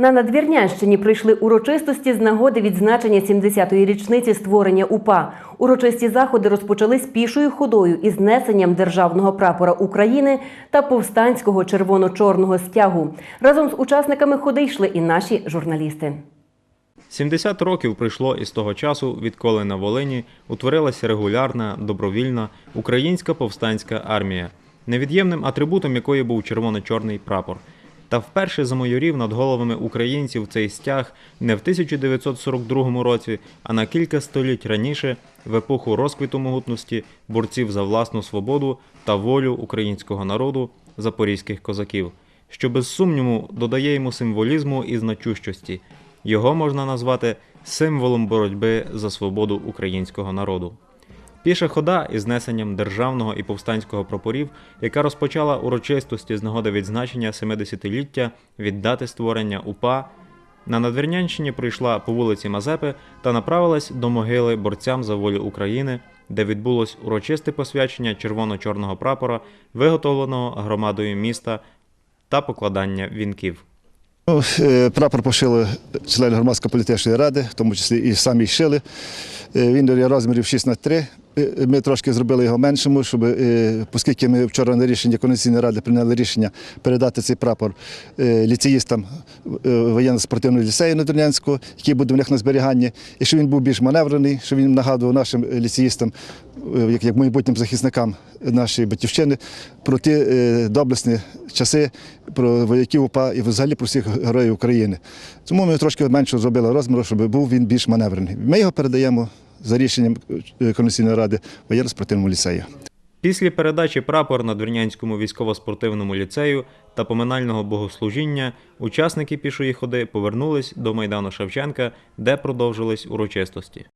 На Надвірнянщині прийшли урочистості з нагоди відзначення 70-ї річниці створення УПА. Урочисті заходи розпочались пішою ходою із знесенням державного прапора України та повстанського червоно-чорного стягу. Разом з учасниками ходи йшли і наші журналісти. 70 років пройшло із того часу, відколи на Волині утворилася регулярна, добровільна українська повстанська армія, невід'ємним атрибутом якої був червоно-чорний прапор. Та вперше замайорів над головами українців цей стяг не в 1942 році, а на кілька століть раніше, в епоху розквіту могутності борців за власну свободу та волю українського народу запорізьких козаків, що без сумніву додає йому символізму і значущості. Його можна назвати символом боротьби за свободу українського народу. Піша хода із знесенням державного і повстанського прапорів, яка розпочала урочистості з нагоди відзначення 70-ліття від дати створення УПА, на Надвірнянщині прийшла по вулиці Мазепи та направилась до могили борцям за волю України, де відбулось урочисте посвячення червоно-чорного прапора, виготовленого громадою міста та покладання вінків. Ну, е, Прапор пошили члени громадської політичної ради, в тому числі і самі шили. Е, Він є розмірів 6 на 3. Е, Ми трошки зробили його меншому, щоб, е, оскільки ми вчора на рішення Конституційної ради прийняли рішення передати цей прапор е, ліцеїстам е, воєнно-спортивного ліцею Надвірнянського, який буде в них на зберіганні, і щоб він був більш маневрений, щоб він нагадував нашим ліцеїстам, е, як, майбутнім захисникам нашої батьківщини, про ті е, доблесні часи, про вояків УПА і взагалі про всіх героїв України. Тому ми трошки менше зробили розміру, щоб був він більш маневрений. Ми його передаємо за рішенням комісійної Конституційної ради воєнно-спортивному ліцею. Після передачі прапор на Двірнянському військово-спортивному ліцею та поминального богослужіння учасники пішої ходи повернулись до майдану Шевченка, де продовжились урочистості.